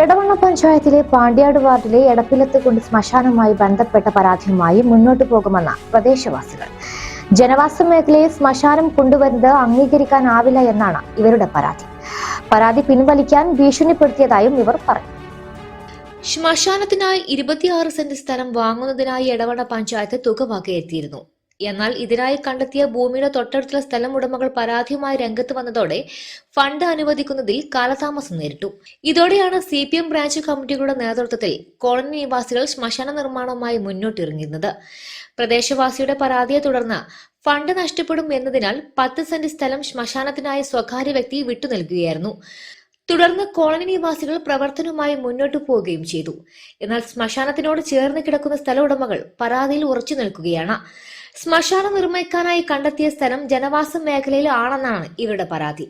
എടവണ്ണ പഞ്ചായത്തിലെ പാണ്ഡ്യാട് വാർഡിലെ എടപ്പിലത്ത് കൊണ്ട് ശ്മശാനവുമായി ബന്ധപ്പെട്ട പരാതിയുമായി മുന്നോട്ടു പോകുമെന്ന പ്രദേശവാസികൾ. ജനവാസ മേഖലയിൽ ശ്മശാനം കൊണ്ടുവരുന്നത് അംഗീകരിക്കാനാവില്ല എന്നാണ് ഇവരുടെ പരാതി. പരാതി പിൻവലിക്കാൻ ഭീഷണിപ്പെടുത്തിയതായും ഇവർ പറഞ്ഞു ശ്മശാനത്തിനായി ഇരുപത്തിയാറ് സെന്റ് സ്ഥലം വാങ്ങുന്നതിനായി എടവണ്ണ പഞ്ചായത്ത് തുക വകയെത്തിയിരുന്നു. എന്നാൽ ഇതിനായി കണ്ടെത്തിയ ഭൂമിയുടെ തൊട്ടടുത്തുള്ള സ്ഥലം ഉടമകൾ പരാതിയുമായി രംഗത്ത് വന്നതോടെ ഫണ്ട് അനുവദിക്കുന്നതിൽ കാലതാമസം നേരിട്ടു. ഇതോടെയാണ് സി പി എം ബ്രാഞ്ച് കമ്മിറ്റികളുടെ നേതൃത്വത്തിൽ കോളനി നിവാസികൾ ശ്മശാന നിർമ്മാണവുമായി മുന്നോട്ടിറങ്ങിയിരുന്നത്. പ്രദേശവാസിയുടെ പരാതിയെ തുടർന്ന് ഫണ്ട് നഷ്ടപ്പെടും എന്നതിനാൽ പത്ത് സെന്റ് സ്ഥലം ശ്മശാനത്തിനായി സ്വകാര്യ വ്യക്തി വിട്ടു നൽകുകയായിരുന്നു തുടർന്ന് കോളനി നിവാസികൾ പ്രവർത്തനവുമായി മുന്നോട്ടു പോവുകയും ചെയ്തു. എന്നാൽ ശ്മശാനത്തിനോട് ചേർന്ന് കിടക്കുന്ന സ്ഥല ഉടമകൾ പരാതിയിൽ ഉറച്ചു നിൽക്കുകയാണ്. ശ്മശാനം നിർമ്മിക്കാനായി കണ്ടെത്തിയ സ്ഥലം ജനവാസ മേഖലയിൽ ആണെന്നാണ് ഇവരുടെ പരാതി.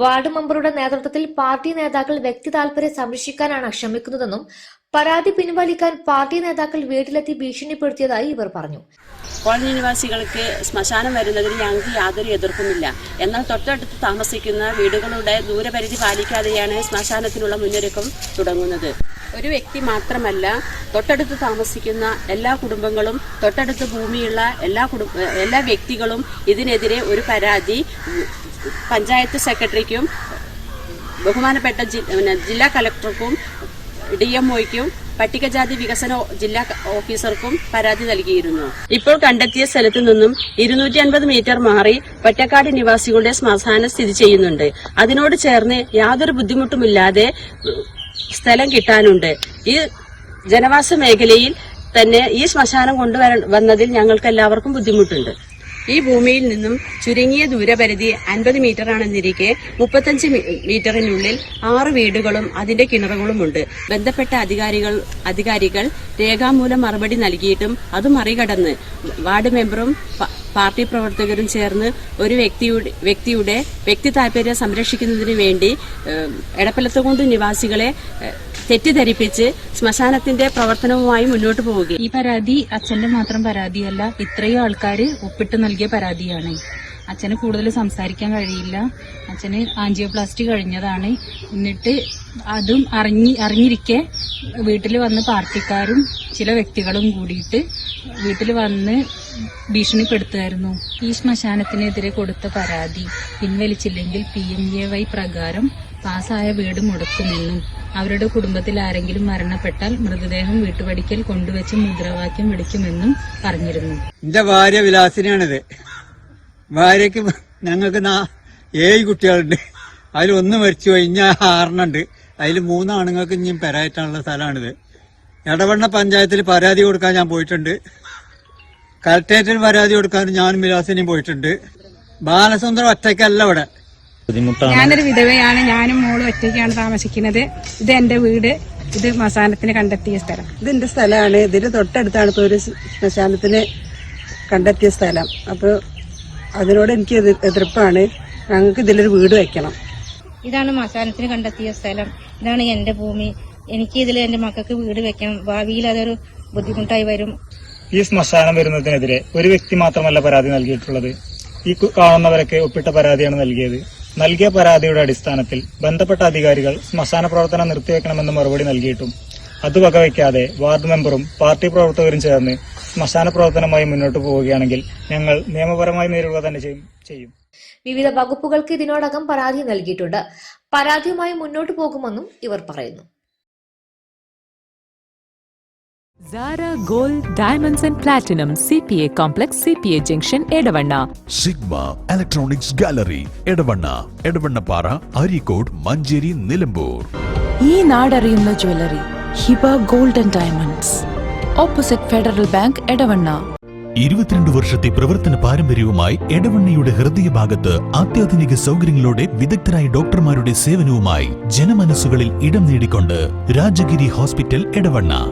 വാർഡ് മെമ്പറുടെ നേതൃത്വത്തിൽ പാർട്ടി നേതാക്കൾ വ്യക്തി താൽപര്യം സംരക്ഷിക്കാനാണ് ശ്രമിക്കുന്നതെന്നും പരാതി പിൻവലിക്കാൻ പാർട്ടി നേതാക്കൾ വീട്ടിലെത്തി ഭീഷണിപ്പെടുത്തിയതായി ഇവർ പറഞ്ഞു. കോളനി നിവാസികൾക്ക് ശ്മശാനം വരുന്നതിന് ഞങ്ങൾക്ക് യാതൊരു എതിർപ്പുമില്ല. എന്നാൽ തൊട്ടടുത്ത് താമസിക്കുന്ന വീടുകളുടെ ദൂരപരിധി പാലിക്കാതെയാണ് ശ്മശാനത്തിനുള്ള മുന്നൊരുക്കം തുടങ്ങുന്നത്. ഒരു വ്യക്തി മാത്രമല്ല തൊട്ടടുത്ത് താമസിക്കുന്ന എല്ലാ കുടുംബങ്ങളും തൊട്ടടുത്ത് ഭൂമിയുള്ള എല്ലാ കുടുംബ എല്ലാ വ്യക്തികളും ഇതിനെതിരെ ഒരു പരാതി പഞ്ചായത്ത് സെക്രട്ടറിക്കും ബഹുമാനപ്പെട്ട ജില്ലാ കളക്ടർക്കും ഡി എം ഒയ്ക്കും പട്ടികജാതി വികസന ജില്ലാ ഓഫീസർക്കും പരാതി നൽകിയിരുന്നു. ഇപ്പോൾ കണ്ടെത്തിയ സ്ഥലത്തു നിന്നും ഇരുന്നൂറ്റി അൻപത് മീറ്റർ മാറി ഒറ്റക്കാട് നിവാസികളുടെ ശ്മശാനം സ്ഥിതി ചെയ്യുന്നുണ്ട്. അതിനോട് ചേർന്ന് യാതൊരു ബുദ്ധിമുട്ടുമില്ലാതെ സ്ഥലം കിട്ടാനുണ്ട്. ഈ ജനവാസ മേഖലയിൽ തന്നെ ഈ ശ്മശാനം കൊണ്ടുവര വന്നതിൽ ഞങ്ങൾക്ക് എല്ലാവർക്കും ബുദ്ധിമുട്ടുണ്ട്. ഈ ഭൂമിയിൽ നിന്നും ചുരുങ്ങിയ ദൂരപരിധി അൻപത് മീറ്ററാണെന്നിരിക്കെ മുപ്പത്തഞ്ച് മീ- മീറ്ററിനുള്ളിൽ ആറ് വീടുകളും അതിന്റെ കിണറുകളുമുണ്ട്. ബന്ധപ്പെട്ട അധികാരികൾ അധികാരികൾ രേഖാമൂലം മറുപടി നൽകിയിട്ടും അത് മറികടന്ന് വാർഡ് മെമ്പറും പാർട്ടി പ്രവർത്തകരും ചേർന്ന് ഒരു വ്യക്തിയുടെ വ്യക്തിയുടെ വ്യക്തി താല്പര്യം സംരക്ഷിക്കുന്നതിന് വേണ്ടി എടപ്പലത്തുകൊണ്ട് നിവാസികളെ തെറ്റിദ്ധരിപ്പിച്ച് ശ്മശാനത്തിന്റെ പ്രവർത്തനവുമായി മുന്നോട്ട് പോവുകയും ഈ പരാതി അച്ഛന്റെ മാത്രം പരാതിയല്ല ഇത്രയും ആൾക്കാർ ഒപ്പിട്ട് നൽകിയ പരാതിയാണ്. അച്ഛന് കൂടുതൽ സംസാരിക്കാൻ കഴിയില്ല. അച്ഛന് ആൻജിയോപ്ലാസ്റ്റി കഴിഞ്ഞതാണ്. എന്നിട്ട് അതും അറിഞ്ഞി അറിഞ്ഞിരിക്കെ വീട്ടിൽ വന്ന് പാർട്ടിക്കാരും ചില വ്യക്തികളും കൂടിയിട്ട് വീട്ടിൽ വന്ന് ഭീഷണിപ്പെടുത്തുമായിരുന്നു ഈ ശ്മശാനത്തിനെതിരെ കൊടുത്ത പരാതി പിൻവലിച്ചില്ലെങ്കിൽ പി എം എ വൈ പ്രകാരം പാസ്സായ വീട് മുടക്കുമെന്നും അവരുടെ കുടുംബത്തിൽ ആരെങ്കിലും മരണപ്പെട്ടാൽ മൃതദേഹം വീട്ടുപടിക്കൽ കൊണ്ടുവച്ച് മുദ്രാവാക്യം വിളിക്കുമെന്നും പറഞ്ഞിരുന്നു. എന്റെ ഭാര്യ വിലാസിനിയാണിത്. ഭാര്യക്ക് ഞങ്ങൾക്ക് നാ- ഏഴ് കുട്ടികളുണ്ട്. അതിൽ ഒന്ന് മരിച്ചു പോയി ഇനി ആറെണ്ണുണ്ട്. അതിൽ മൂന്നാണുങ്ങൾക്ക് ഇനിയും പെരായറ്റാനുള്ള സ്ഥലമാണിത്. ഇടവണ്ണ പഞ്ചായത്തിൽ പരാതി കൊടുക്കാൻ ഞാൻ പോയിട്ടുണ്ട്. കലക്ടറേറ്റിൽ പരാതി കൊടുക്കാൻ ഞാനും വിലാസിനിയും പോയിട്ടുണ്ട്. ബാലസുന്ദരം ഒറ്റയ്ക്കല്ല ഇവിടെ. ഞാനൊരു വിധവയാണ്. ഞാനും മോളും ഒറ്റയ്ക്കാണ് താമസിക്കുന്നത്. ഇത് എന്റെ വീട്. ഇത് മസാനത്തിന് കണ്ടെത്തിയ സ്ഥലം. ഇത് ഇതിന്റെ സ്ഥലമാണ്. ഇതിന്റെ തൊട്ടടുത്താണ് ഇപ്പോൾ ഒരു ശ്മശാനത്തിന് കണ്ടെത്തിയ സ്ഥലം. അപ്പോൾ അതിനോട് എനിക്ക് എതിർ- എതിർപ്പാണ്. ഞങ്ങൾക്ക് ഇതിലൊരു വീട് വെക്കണം. ഇതാണ് മസാനത്തിന് കണ്ടെത്തിയ സ്ഥലം. ഇതാണ് എന്റെ ഭൂമി. എനിക്ക് ഇതിൽ എന്റെ മക്കൾക്ക് വീട് വെക്കണം. ഭാവിയിൽ അതൊരു ബുദ്ധിമുട്ടായി വരും. ഈ ശ്മശാനം വരുന്നതിനെതിരെ ഒരു വ്യക്തി മാത്രമല്ല പരാതി നൽകിയിട്ടുള്ളത്. ഈ കാണുന്നവരൊക്കെ ഒപ്പിട്ട പരാതിയാണ് നൽകിയത്. നൽകിയ പരാതിയുടെ അടിസ്ഥാനത്തിൽ ബന്ധപ്പെട്ട അധികാരികൾ ശ്മശാന പ്രവർത്തനം നിർത്തിവെക്കണമെന്ന് മറുപടി നൽകിയിട്ടും. അത് വകവയ്ക്കാതെ വാർഡ് മെമ്പറും പാർട്ടി പ്രവർത്തകരും ചേർന്ന് ശ്മശാന പ്രവർത്തനമായി മുന്നോട്ട് പോവുകയാണെങ്കിൽ ഞങ്ങൾ നിയമപരമായി നേരിടുക തന്നെ ചെയ്യും ചെയ്യും. വിവിധ വകുപ്പുകൾക്ക് ഇതിനോടകം പരാതി നൽകിയിട്ടുണ്ട്. പരാതിയുമായി മുന്നോട്ട് പോകുമെന്നും ഇവർ പറയുന്നു. Zara Gold Diamonds and Platinum CPA Complex CPA Junction Edavanna Sigma electronics gallery Edavanna Edavannappara Areekode Manjeri Nilambur ഈ നാടറിയുന്ന jewellery Hiba gold and diamonds opposite Federal Bank Edavanna. ഇരുപത്തിരണ്ട് വർഷത്തെ പ്രവർത്തന പാരമ്പര്യവുമായി എടവണ്ണയുടെ ഹൃദയഭാഗത്ത് അത്യാധുനിക സൗകര്യങ്ങളോടെ വിദഗ്ധരായ ഡോക്ടർമാരുടെ സേവനവുമായി ജനമനസ്സുകളിൽ ഇടം നേടിക്കൊണ്ട് രാജഗിരി ഹോസ്പിറ്റൽ എടവണ്ണ.